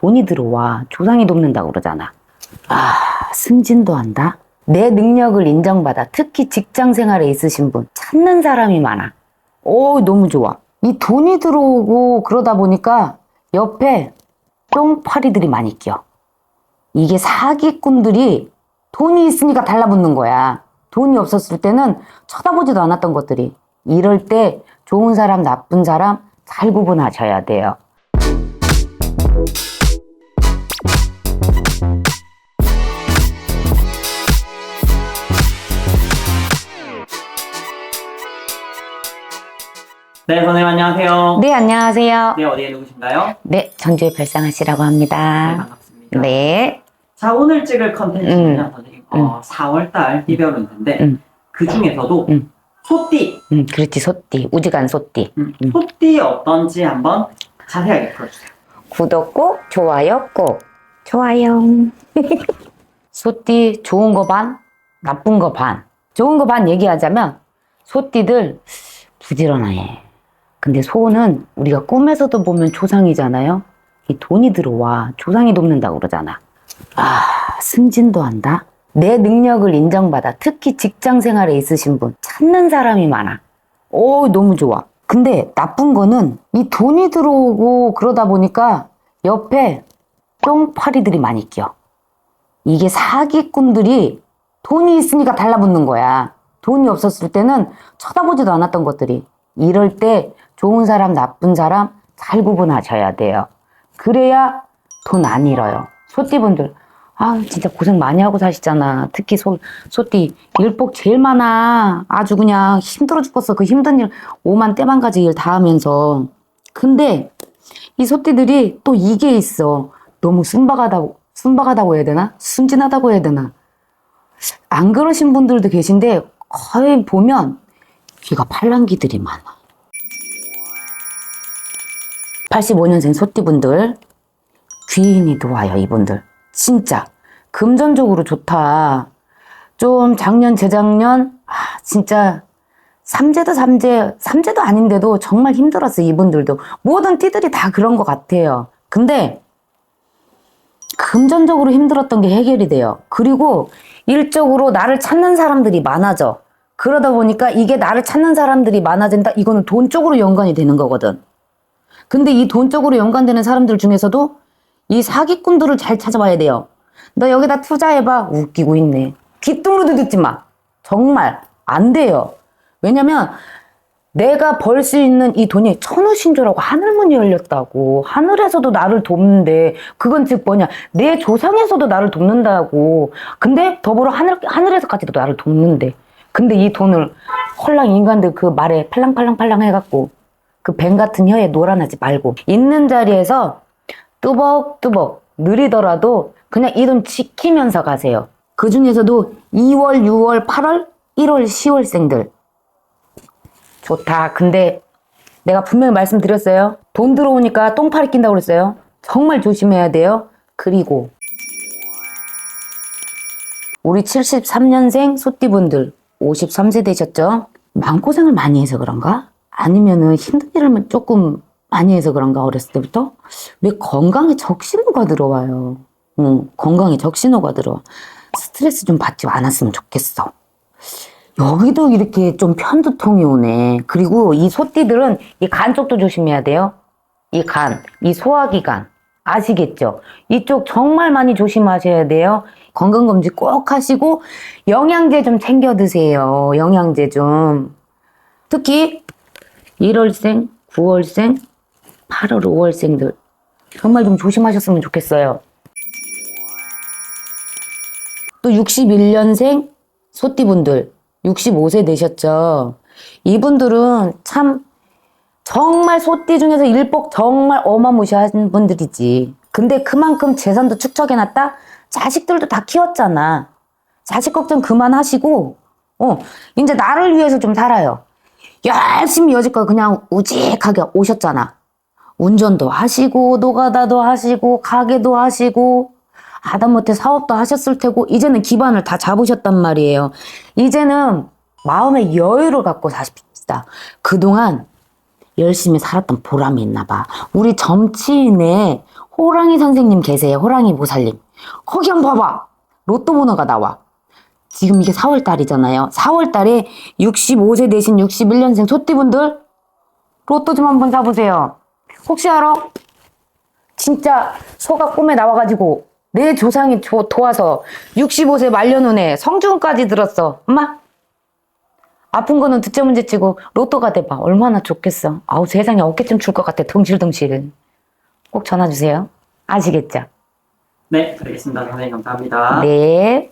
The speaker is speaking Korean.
돈이 들어와 조상이 돕는다고 그러잖아. 아, 승진도 한다? 내 능력을 인정받아 특히 직장 생활에 있으신 분 찾는 사람이 많아. 오, 너무 좋아. 이 돈이 들어오고 그러다 보니까 옆에 똥파리들이 많이 껴. 이게 사기꾼들이 돈이 있으니까 달라붙는 거야. 돈이 없었을 때는 쳐다보지도 않았던 것들이. 이럴 때 좋은 사람, 나쁜 사람 잘 구분하셔야 돼요. 네, 선생님 안녕하세요. 네, 안녕하세요. 네, 어디에 누구신가요? 네, 전주에 발상하시라고 네, 합니다. 반갑습니다. 네. 자, 오늘 찍을 컨텐츠는요, 음. 선생님. 어, 4월달 띠별로 있는데, 음. 그 중에서도 음. 소띠, 음, 그렇지, 소띠. 우지간 소띠. 음, 음. 소띠 어떤지 한번 자세하게 풀어주세요. 구독 꼭, 좋아요 꼭. 좋아요. 소띠 좋은 거 반, 나쁜 거 반. 좋은 거 반 얘기하자면 소띠들 부지런해. 근데 소는 우리가 꿈에서도 보면 조상이잖아요. 이 돈이 들어와 조상이 돕는다고 그러잖아. 아, 승진도 한다? 내 능력을 인정받아 특히 직장 생활에 있으신 분 찾는 사람이 많아. 오, 너무 좋아. 근데 나쁜 거는 이 돈이 들어오고 그러다 보니까 옆에 똥파리들이 많이 껴. 이게 사기꾼들이 돈이 있으니까 달라붙는 거야. 돈이 없었을 때는 쳐다보지도 않았던 것들이. 이럴 때 좋은 사람, 나쁜 사람 잘 구분하셔야 돼요. 그래야 돈 안 잃어요. 소띠분들, 아, 진짜 고생 많이 하고 사시잖아. 특히 소, 소띠, 일복 제일 많아. 아주 그냥 힘들어 죽겠어. 그 힘든 일, 오만 때만가지 일 다 하면서. 근데 이 소띠들이 또 이게 있어. 너무 순박하다고, 순박하다고 해야 되나? 순진하다고 해야 되나? 안 그러신 분들도 계신데, 거의 보면 귀가 팔랑귀들이 많아. 85년생 소띠분들, 귀인이 좋아요, 이분들. 진짜. 금전적으로 좋다. 좀 작년, 재작년, 아, 진짜, 삼재도 삼재, 삼재도 아닌데도 정말 힘들었어, 이분들도. 모든 띠들이 다 그런 것 같아요. 근데, 금전적으로 힘들었던 게 해결이 돼요. 그리고 일적으로 나를 찾는 사람들이 많아져. 그러다 보니까 이게 나를 찾는 사람들이 많아진다? 이거는 돈 쪽으로 연관이 되는 거거든. 근데 이 돈 쪽으로 연관되는 사람들 중에서도 이 사기꾼들을 잘 찾아봐야 돼요. 너 여기다 투자해봐. 웃기고 있네. 귀뚱으로도 듣지 마. 정말 안 돼요. 왜냐면 내가 벌 수 있는 이 돈이 천우신조라고 하늘문이 열렸다고. 하늘에서도 나를 돕는데 그건 즉 뭐냐. 내 조상에서도 나를 돕는다고. 근데 더불어 하늘, 하늘에서까지도 나를 돕는데. 근데 이 돈을 헐랑 인간들 그 말에 팔랑팔랑팔랑 해갖고 그 뱀 같은 혀에 놀아나지 말고 있는 자리에서 뚜벅뚜벅 느리더라도 그냥 이돈 지키면서 가세요. 그 중에서도 2월, 6월, 8월, 1월, 10월생들 좋다. 근데 내가 분명히 말씀드렸어요. 돈 들어오니까 똥파리 낀다고 그랬어요. 정말 조심해야 돼요. 그리고 우리 73년생 소띠분들 53세 되셨죠? 마음고생을 많이 해서 그런가? 아니면은 힘든 일을 조금 많이 해서 그런가 어렸을 때부터? 왜 건강에 적신호가 들어와요? 응, 건강에 적신호가 들어와. 스트레스 좀 받지 않았으면 좋겠어. 여기도 이렇게 좀 편두통이 오네. 그리고 이 소띠들은 이 간 쪽도 조심해야 돼요. 이 간, 이 소화기관. 아시겠죠? 이쪽 정말 많이 조심하셔야 돼요. 건강검진 꼭 하시고, 영양제 좀 챙겨 드세요. 영양제 좀. 특히, 1월생, 9월생, 8월, 5월생들. 정말 좀 조심하셨으면 좋겠어요. 또 61년생 소띠분들 65세 되셨죠. 이분들은 참 정말 소띠 중에서 일복 정말 어마무시한 분들이지. 근데 그만큼 재산도 축적해놨다? 자식들도 다 키웠잖아. 자식 걱정 그만하시고, 어, 이제 나를 위해서 좀 살아요. 열심히 여지껏 그냥 우직하게 오셨잖아. 운전도 하시고, 노가다도 하시고, 가게도 하시고, 하다못해 사업도 하셨을 테고, 이제는 기반을 다 잡으셨단 말이에요. 이제는 마음의 여유를 갖고 사십시다. 그동안 열심히 살았던 보람이 있나 봐. 우리 점치인에 호랑이 선생님 계세요. 호랑이 보살님. 거기 한번 봐봐. 로또 번호가 나와. 지금 이게 4월 달이잖아요. 4월 달에 65세 대신 61년생 소띠분들 로또 좀 한번 사보세요. 혹시 알아? 진짜 소가 꿈에 나와가지고 내 조상이 조, 도와서 65세 말년운에 성주운까지 들었어. 엄마? 아픈 거는 듣자 문제치고 로또가 돼봐. 얼마나 좋겠어. 아우 세상에 어깨 좀줄것 같아. 덩실덩실. 꼭 전화 주세요. 아시겠죠? 네, 알겠습니다. 선생님 감사합니다. 네.